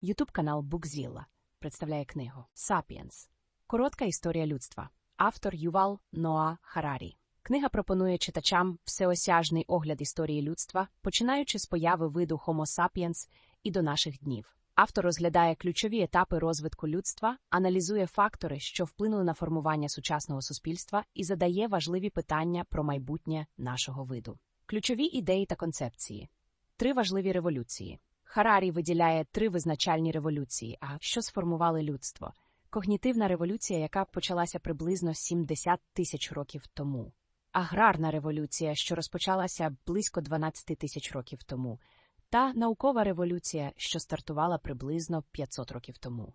Ютуб канал Букзілла представляє книгу Сапіенс. Коротка історія людства. Автор Ювал Ноа Харарі. Книга пропонує читачам всеосяжний огляд історії людства, починаючи з появи виду Homo sapiens і до наших днів. Автор розглядає ключові етапи розвитку людства, аналізує фактори, що вплинули на формування сучасного суспільства, і задає важливі питання про майбутнє нашого виду. Ключові ідеї та концепції. Три важливі революції. Харарі виділяє три визначальні революції, а що сформували людство. Когнітивна революція, яка почалася приблизно 70 тисяч років тому. Аграрна революція, що розпочалася близько 12 тисяч років тому, та наукова революція, що стартувала приблизно 500 років тому.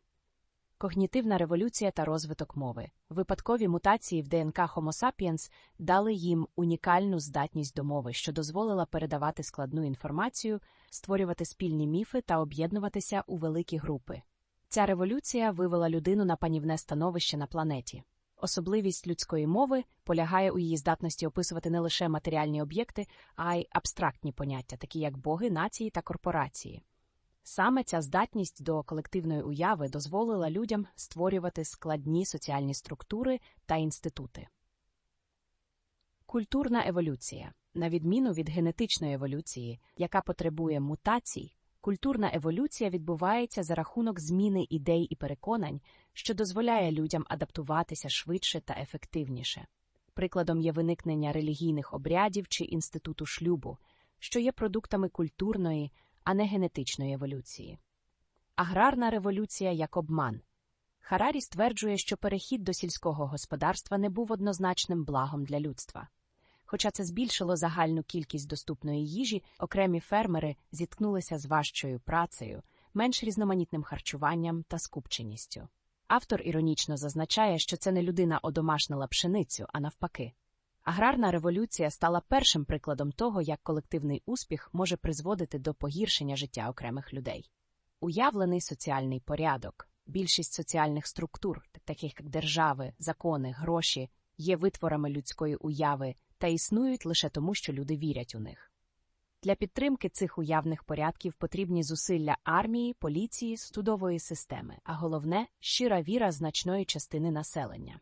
Когнітивна революція та розвиток мови. Випадкові мутації в ДНК Homo sapiens дали їм унікальну здатність до мови, що дозволила передавати складну інформацію, створювати спільні міфи та об'єднуватися у великі групи. Ця революція вивела людину на панівне становище на планеті. Особливість людської мови полягає у її здатності описувати не лише матеріальні об'єкти, а й абстрактні поняття, такі як боги, нації та корпорації. Саме ця здатність до колективної уяви дозволила людям створювати складні соціальні структури та інститути. Культурна еволюція. На відміну від генетичної еволюції, яка потребує мутацій, культурна еволюція відбувається за рахунок зміни ідей і переконань, що дозволяє людям адаптуватися швидше та ефективніше. Прикладом є виникнення релігійних обрядів чи інституту шлюбу, що є продуктами культурної, а не генетичної еволюції. Аграрна революція як обман. Харарі стверджує, що перехід до сільського господарства не був однозначним благом для людства. Хоча це збільшило загальну кількість доступної їжі, окремі фермери зіткнулися з важчою працею, менш різноманітним харчуванням та скупченістю. Автор іронічно зазначає, що це не людина одомашнила пшеницю, а навпаки. Аграрна революція стала першим прикладом того, як колективний успіх може призводити до погіршення життя окремих людей. Уявлений соціальний порядок, більшість соціальних структур, таких як держави, закони, гроші, є витворами людської уяви та існують лише тому, що люди вірять у них. Для підтримки цих уявних порядків потрібні зусилля армії, поліції, судової системи, а головне щира віра значної частини населення.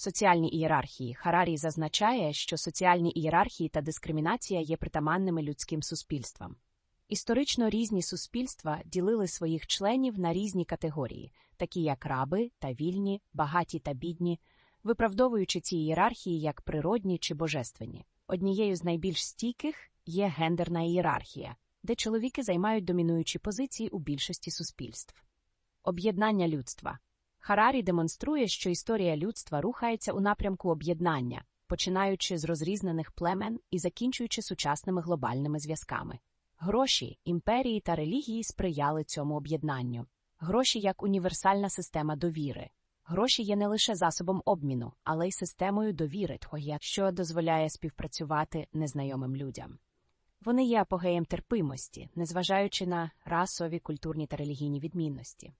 Соціальні ієрархії Харарі зазначає, що соціальні ієрархії та дискримінація є притаманними людським суспільствам. Історично різні суспільства ділили своїх членів на різні категорії, такі як раби та вільні, багаті та бідні, виправдовуючи ці ієрархії як природні чи божественні. Однією з найбільш стійких є гендерна ієрархія, де чоловіки займають домінуючі позиції у більшості суспільств. Об'єднання людства Харарі демонструє, що історія людства рухається у напрямку об'єднання, починаючи з розрізнених племен і закінчуючи сучасними глобальними зв'язками. Гроші, імперії та релігії сприяли цьому об'єднанню. Гроші як універсальна система довіри. Гроші є не лише засобом обміну, але й системою довіри, що дозволяє співпрацювати незнайомим людям. Вони є апогеєм терпимості, незважаючи на расові, культурні та релігійні відмінності.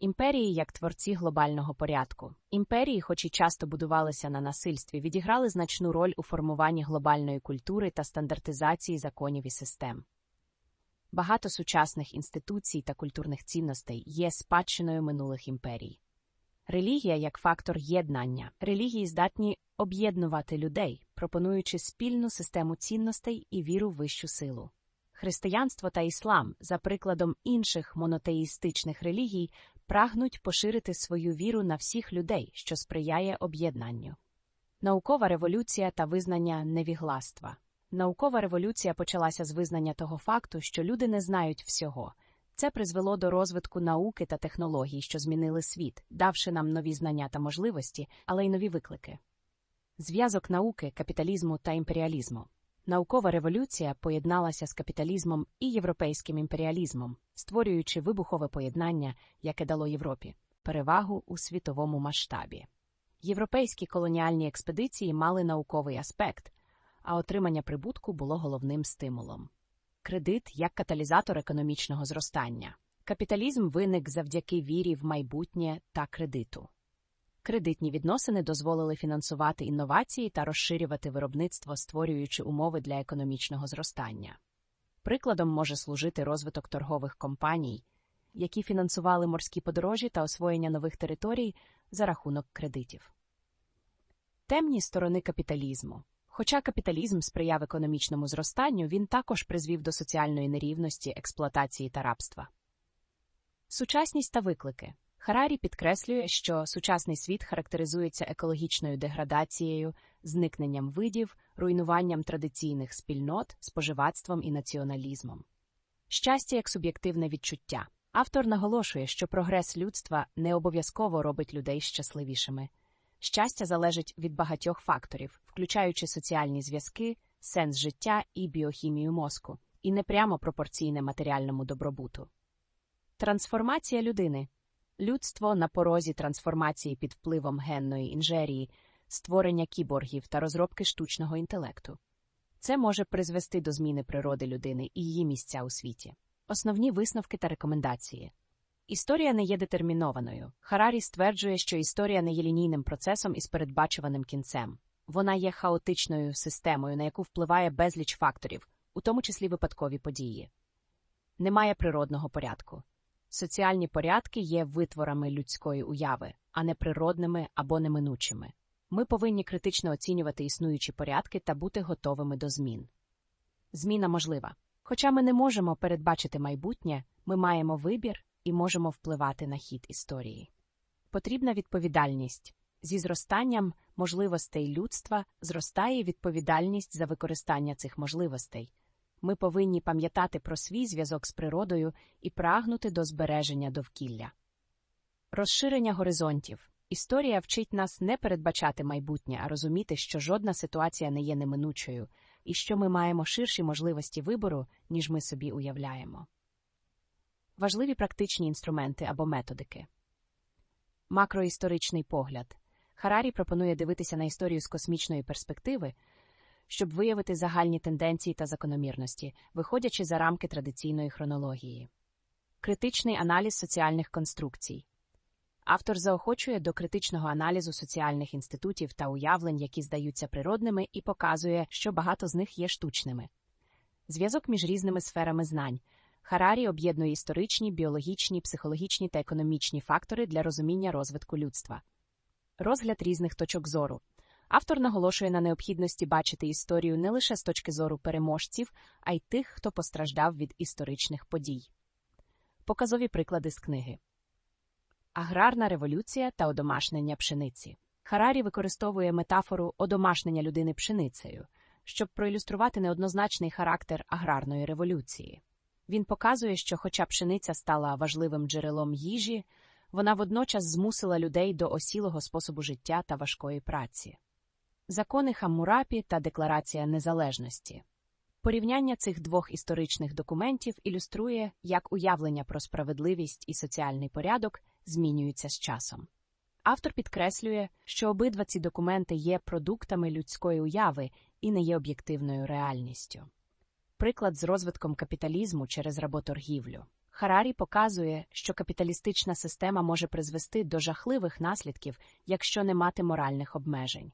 Імперії як творці глобального порядку. Імперії, хоч і часто будувалися на насильстві, відіграли значну роль у формуванні глобальної культури та стандартизації законів і систем. Багато сучасних інституцій та культурних цінностей є спадщиною минулих імперій. Релігія як фактор єднання. Релігії здатні об'єднувати людей, пропонуючи спільну систему цінностей і віру в вищу силу. Християнство та іслам, за прикладом інших монотеїстичних релігій, прагнуть поширити свою віру на всіх людей, що сприяє об'єднанню. Наукова революція та визнання невігластва. Наукова революція почалася з визнання того факту, що люди не знають всього. Це призвело до розвитку науки та технологій, що змінили світ, давши нам нові знання та можливості, але й нові виклики. Зв'язок науки, капіталізму та імперіалізму. Наукова революція поєдналася з капіталізмом і європейським імперіалізмом, створюючи вибухове поєднання, яке дало Європі перевагу у світовому масштабі. Європейські колоніальні експедиції мали науковий аспект, а отримання прибутку було головним стимулом. Кредит як каталізатор економічного зростання. Капіталізм виник завдяки вірі в майбутнє та кредиту. Кредитні відносини дозволили фінансувати інновації та розширювати виробництво, створюючи умови для економічного зростання. Прикладом може служити розвиток торгових компаній, які фінансували морські подорожі та освоєння нових територій за рахунок кредитів. Темні сторони капіталізму. Хоча капіталізм сприяв економічному зростанню, він також призвів до соціальної нерівності, експлуатації та рабства. Сучасність та виклики. Харарі підкреслює, що сучасний світ характеризується екологічною деградацією, зникненням видів, руйнуванням традиційних спільнот, споживацтвом і націоналізмом. Щастя як суб'єктивне відчуття. Автор наголошує, що прогрес людства не обов'язково робить людей щасливішими. Щастя залежить від багатьох факторів, включаючи соціальні зв'язки, сенс життя і біохімію мозку, і не прямо пропорційне матеріальному добробуту. Трансформація людини. Людство на порозі трансформації під впливом генної інжерії, створення кіборгів та розробки штучного інтелекту. Це може призвести до зміни природи людини і її місця у світі. Основні висновки та рекомендації. Історія не є детермінованою. Харарі стверджує, що історія не є лінійним процесом із передбачуваним кінцем. Вона є хаотичною системою, на яку впливає безліч факторів, у тому числі випадкові події. Немає природного порядку. Соціальні порядки є витворами людської уяви, а не природними або неминучими. Ми повинні критично оцінювати існуючі порядки та бути готовими до змін. Зміна можлива. Хоча ми не можемо передбачити майбутнє, ми маємо вибір і можемо впливати на хід історії. Потрібна відповідальність. Зі зростанням можливостей людства зростає відповідальність за використання цих можливостей. Ми повинні пам'ятати про свій зв'язок з природою і прагнути до збереження довкілля. Розширення горизонтів. Історія вчить нас не передбачати майбутнє, а розуміти, що жодна ситуація не є неминучою, і що ми маємо ширші можливості вибору, ніж ми собі уявляємо. Важливі практичні інструменти або методики. Макроісторичний погляд. Харарі пропонує дивитися на історію з космічної перспективи, щоб виявити загальні тенденції та закономірності, виходячи за рамки традиційної хронології. Критичний аналіз соціальних конструкцій. Автор заохочує до критичного аналізу соціальних інститутів та уявлень, які здаються природними, і показує, що багато з них є штучними. Зв'язок між різними сферами знань. Харарі об'єднує історичні, біологічні, психологічні та економічні фактори для розуміння розвитку людства. Розгляд різних точок зору. Автор наголошує на необхідності бачити історію не лише з точки зору переможців, а й тих, хто постраждав від історичних подій. Показові приклади з книги. Аграрна революція та одомашнення пшениці. Харарі використовує метафору одомашнення людини пшеницею, щоб проілюструвати неоднозначний характер аграрної революції. Він показує, що, хоча пшениця стала важливим джерелом їжі, вона водночас змусила людей до осілого способу життя та важкої праці. Закони Хаммурапі та Декларація Незалежності. Порівняння цих двох історичних документів ілюструє, як уявлення про справедливість і соціальний порядок змінюються з часом. Автор підкреслює, що обидва ці документи є продуктами людської уяви і не є об'єктивною реальністю. Приклад з розвитком капіталізму через работоргівлю. Харарі показує, що капіталістична система може призвести до жахливих наслідків, якщо не мати моральних обмежень.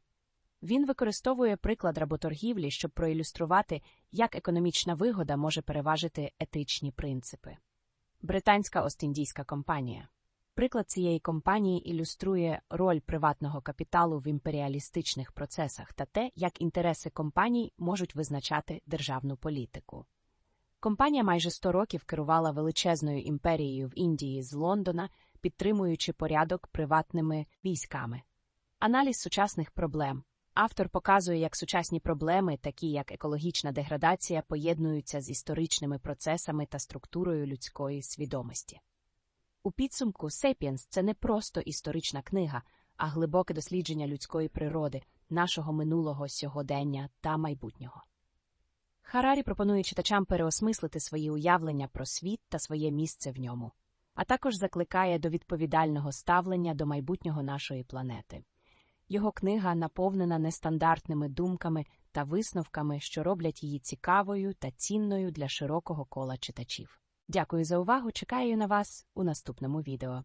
Він використовує приклад работоргівлі, щоб проілюструвати, як економічна вигода може переважити етичні принципи. Британська Остіндійська компанія. Приклад цієї компанії ілюструє роль приватного капіталу в імперіалістичних процесах та те, як інтереси компаній можуть визначати державну політику. Компанія майже 100 років керувала величезною імперією в Індії з Лондона, підтримуючи порядок приватними військами. Аналіз сучасних проблем. Автор показує, як сучасні проблеми, такі як екологічна деградація, поєднуються з історичними процесами та структурою людської свідомості. У підсумку Сепіенс це не просто історична книга, а глибоке дослідження людської природи, нашого минулого сьогодення та майбутнього. Харарі пропонує читачам переосмислити свої уявлення про світ та своє місце в ньому, а також закликає до відповідального ставлення до майбутнього нашої планети. Його книга наповнена нестандартними думками та висновками, що роблять її цікавою та цінною для широкого кола читачів. Дякую за увагу. Чекаю на вас у наступному відео.